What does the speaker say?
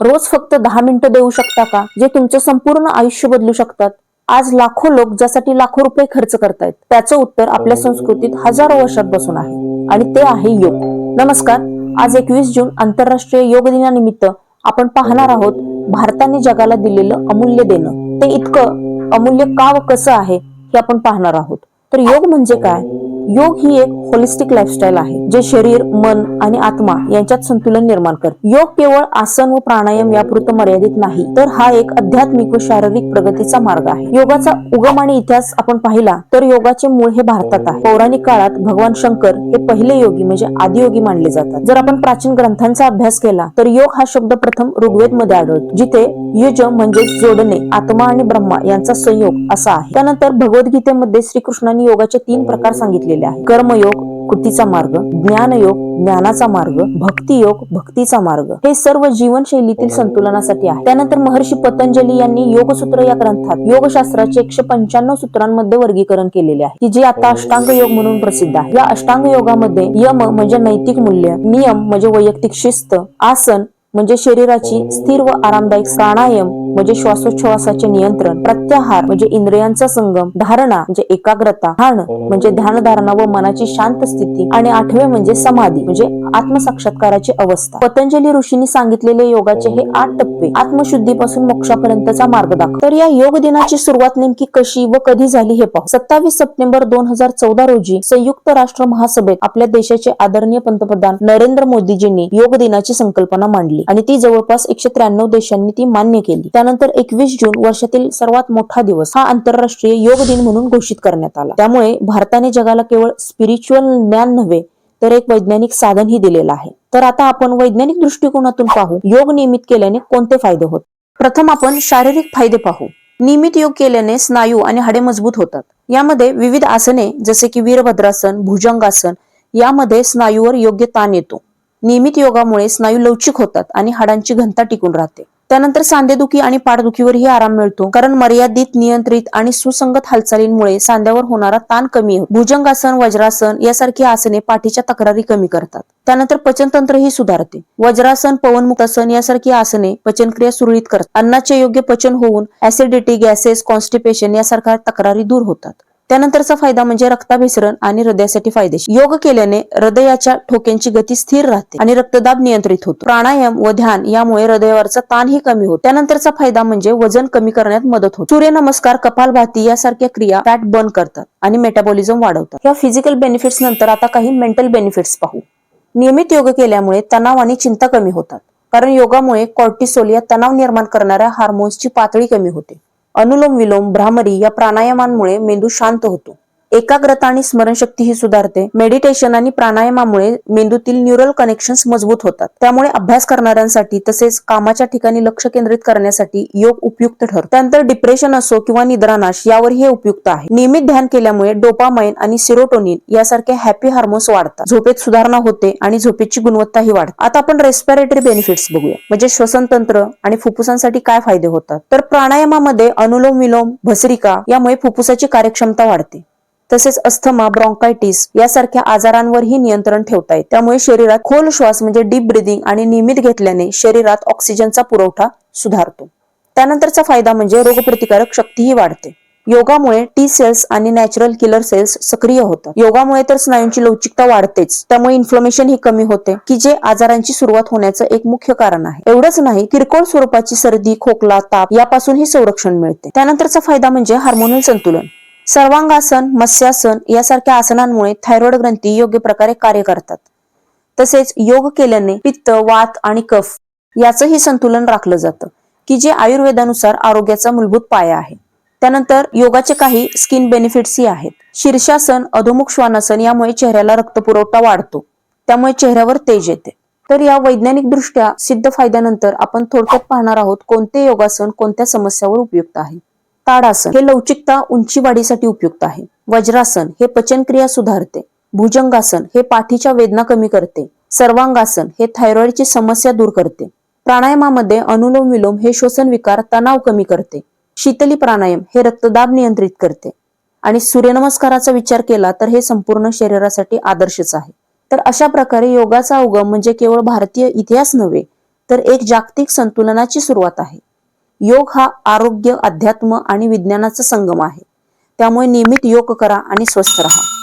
रोज फक्त दहा मिनिटं देऊ शकता का? जे तुमचं संपूर्ण आयुष्य बदलू शकतात. आज लाखो लोक ज्यासाठी लाखो रुपये खर्च करतायत त्याचं उत्तर आपल्या संस्कृतीत हजारो वर्षात बसून आहे. आणि ते आहे योग. नमस्कार. आज एकवीस जून आंतरराष्ट्रीय योग दिनानिमित्त आपण पाहणार आहोत भारताने जगाला दिलेलं अमूल्य देणं. ते इतकं अमूल्य का व कसं आहे हे आपण पाहणार आहोत. तर योग म्हणजे काय? योग ही एक होलिस्टिक लाईफस्टाईल आहे जे शरीर मन आणि आत्मा यांच्यात संतुलन निर्माण करते. योग केवळ आसन व प्राणायाम यापुरतं मर्यादित नाही तर हा एक आध्यात्मिक व शारीरिक प्रगतीचा मार्ग आहे. योगाचा उगम आणि इतिहास आपण पाहिला तर योगाचे मूळ हे भारतात आहे. पौराणिक काळात भगवान शंकर हे पहिले योगी म्हणजे आदियोगी मानले जातात. जर आपण प्राचीन ग्रंथांचा अभ्यास केला तर योग हा शब्द प्रथम ऋग्वेदमध्ये आढळतो जिथे युज म्हणजे जोडणे आत्मा आणि ब्रह्मा यांचा संयोग असा आहे. त्यानंतर भगवद्गीतेमध्ये श्रीकृष्णांनी योगाचे तीन प्रकार सांगितले केलेले आहे कर्मयोग कृतीचा मार्ग ज्ञानयोग ज्ञानाचा मार्ग भक्तियोग भक्तीचा मार्ग. हे सर्व जीवनशैलीतील संतुलनासाठी आहे. त्यानंतर महर्षी पतंजली यांनी योगसूत्र या ग्रंथात योगशास्त्राचे एकशे पंच्याण्णव सूत्रांमध्ये वर्गीकरण केलेले आहे की जे आता अष्टांग योग म्हणून प्रसिद्ध आहे. या अष्टांग योगामध्ये यम म्हणजे नैतिक मूल्य नियम म्हणजे वैयक्तिक शिस्त आसन म्हणजे शरीराची स्थिर व आरामदायक प्राणायाम म्हणजे श्वासोच्छवासाचे नियंत्रण प्रत्याहार म्हणजे इंद्रियांचा संगम धारणा म्हणजे एकाग्रता ध्यान म्हणजे ध्यानधारणा व मनाची शांत स्थिती आणि आठवे म्हणजे समाधी म्हणजे आत्मसाक्षात्काराची अवस्था. पतंजली ऋषींनी सांगितलेले योगाचे हे आठ टप्पे आत्मशुद्धीपासून मोक्षापर्यंतचा मार्ग दाखव. तर या योग दिनाची सुरुवात नेमकी कशी व कधी झाली हे पाहू. सत्तावीस सप्टेंबर दोन हजार चौदा रोजी संयुक्त राष्ट्र महासभेत आपल्या देशाचे आदरणीय पंतप्रधान नरेंद्र मोदीजींनी योग दिनाची संकल्पना मांडली आणि ती जवळपास एकशे त्र्याण्णव देशांनी ती मान्य केली. त्यानंतर एकवीस जून वर्षातील सर्वात मोठा दिवस हा आंतरराष्ट्रीय योग दिन म्हणून घोषित करण्यात आला. त्यामुळे भारताने जगाला केवळ स्पिरिच्युअल ज्ञान नव्हे तर एक वैज्ञानिक साधनही दिलेलं आहे. तर आता आपण वैज्ञानिक दृष्टिकोनातून पाहू. योग नियमित केल्याने कोणते फायदे होत? प्रथम आपण शारीरिक फायदे पाहू. नियमित योग केल्याने स्नायू आणि हाडे मजबूत होतात. यामध्ये विविध आसने जसे की वीरभद्रासन भुजंगासन यामध्ये स्नायूवर योग्य ताण येतो. नियमित योगामुळे स्नायू लवचिक होतात आणि हाडांची घनता टिकून राहते. त्यानंतर सांधेदुखी आणि पाठदुखीवरही आराम मिळतो कारण मर्यादित नियंत्रित आणि सुसंगत हालचालींमुळे सांध्यावर होणारा ताण कमी होतो. भुजंगासन वज्रासन यासारखी आसने पाठीच्या तक्रारी कमी करतात. त्यानंतर पचनतंत्रही सुधारते. वज्रासन पवनमुक्तासन यासारखी आसने पचनक्रिया सुरळीत करतात. अन्नाचे योग्य पचन होऊन ऍसिडिटी गॅसेस कॉन्स्टिपेशन यासारख्या तक्रारी दूर होतात. त्यानंतरचा फायदा म्हणजे रक्ताभिसरण आणि हृदयासाठी फायदेशीर. योग केल्याने हृदयाच्या ठोक्यांची गती स्थिर राहते आणि रक्तदाब नियंत्रित होतो. प्राणायाम व ध्यान यामुळे हृदयावरचा ताणही कमी होतो. त्यानंतरचा फायदा म्हणजे वजन कमी करण्यात मदत होते. सूर्यनमस्कार कपालभाती यासारख्या क्रिया फॅट बर्न करतात आणि मेटाबॉलिझम वाढवतात. या फिजिकल बेनिफिट्स नंतर आता काही मेंटल बेनिफिट्स पाहू. नियमित योग केल्यामुळे तणाव आणि चिंता कमी होतात. कारण योगामुळे कॉर्टिसोल या तणाव निर्माण करणाऱ्या हार्मोन्सची पातळी कमी होते. अनुलोम विलोम भ्रामरी या प्राणायामांमुळे मेंदू शांत होतो. एकाग्रता आणि स्मरणशक्ती ही सुधारते. मेडिटेशन आणि प्राणायामामुळे मेंदूतील न्यूरल कनेक्शन्स मजबूत होतात. त्यामुळे अभ्यास करणाऱ्यांसाठी तसेच कामाच्या ठिकाणी लक्ष केंद्रित करण्यासाठी योग उपयुक्त ठरतो. त्यानंतर डिप्रेशन असो किंवा निद्रानाश यावर हे उपयुक्त आहे. नियमित ध्यान केल्यामुळे डोपामाइन आणि सिरोटोनिन यासारखे हॅपी हार्मोन्स वाढतात. झोपेत सुधारणा होते आणि झोपेची गुणवत्ताही वाढते. आता आपण रेस्पिरेटरी बेनिफिट्स बघूया. म्हणजे श्वसन तंत्र आणि फुफ्फुसांसाठी काय फायदे होतात? तर प्राणायामामध्ये अनुलोम विलोम भस्रिका यामुळे फुफ्फुसाची कार्यक्षमता वाढते. तसेच अस्थमा ब्रॉन्कायटिस यासारख्या आजारांवरही नियंत्रण ठेवता येते त्यामुळे शरीरात खोल श्वास म्हणजे डीप ब्रिदिंग आणि नियमित घेतल्याने शरीरात ऑक्सिजनचा पुरवठा सुधारतो. त्यानंतरचा फायदा म्हणजे रोगप्रतिकारक शक्तीही वाढते. योगामुळे टी सेल्स आणि नॅचरल किलर सेल्स सक्रिय होतात. योगामुळे तर स्नायूंची लवचिकता वाढतेच. त्यामुळे इन्फ्लमेशन ही कमी होते की जे आजारांची सुरुवात होण्याचं एक मुख्य कारण आहे. एवढंच नाही किरकोळ स्वरूपाची सर्दी खोकला ताप यापासूनही संरक्षण मिळते. त्यानंतरचा फायदा म्हणजे हार्मोनल संतुलन. सर्वांगासन मत्स्यासन यासारख्या आसनांमुळे थायरॉइड ग्रंथी योग्य प्रकारे कार्य करतात. तसेच योग केल्याने पित्त वात आणि कफ याचंही संतुलन राखलं जातं की जे आयुर्वेदानुसार आरोग्याचा मूलभूत पाया आहे. त्यानंतर योगाचे काही स्किन बेनिफिट्सही आहेत. शीर्षासन अधोमुख श्वानासन यामुळे चेहऱ्याला रक्तपुरवठा वाढतो. त्यामुळे चेहऱ्यावर तेज येते. तर या वैज्ञानिक दृष्ट्या सिद्ध फायद्यानंतर आपण थोडक्यात पाहणार आहोत कोणते योगासन कोणत्या समस्यावर उपयुक्त आहे. ताडासन हे लवचिकता उंची वाढीसाठी उपयुक्त आहे. वज्रासन हे पचनक्रिया सुधारते. भुजंगासन हे पाठीच्या वेदना कमी करते. सर्वांगासन हे थायरॉइडची समस्या दूर करते. प्राणायामामध्ये अनुलोम विलोम हे श्वसन विकार तणाव कमी करते. शीतली प्राणायाम हे रक्तदाब नियंत्रित करते. आणि सूर्यनमस्काराचा विचार केला तर हे संपूर्ण शरीरासाठी आदर्शच आहे. तर अशा प्रकारे योगाचा उगम म्हणजे केवळ भारतीय इतिहास नव्हे तर एक जागतिक संतुलनाची सुरुवात आहे. योग हा आरोग्य अध्यात्म आणि विज्ञानाचा संगम आहे. त्यामुळे नियमित योग करा आणि स्वस्थ राहा.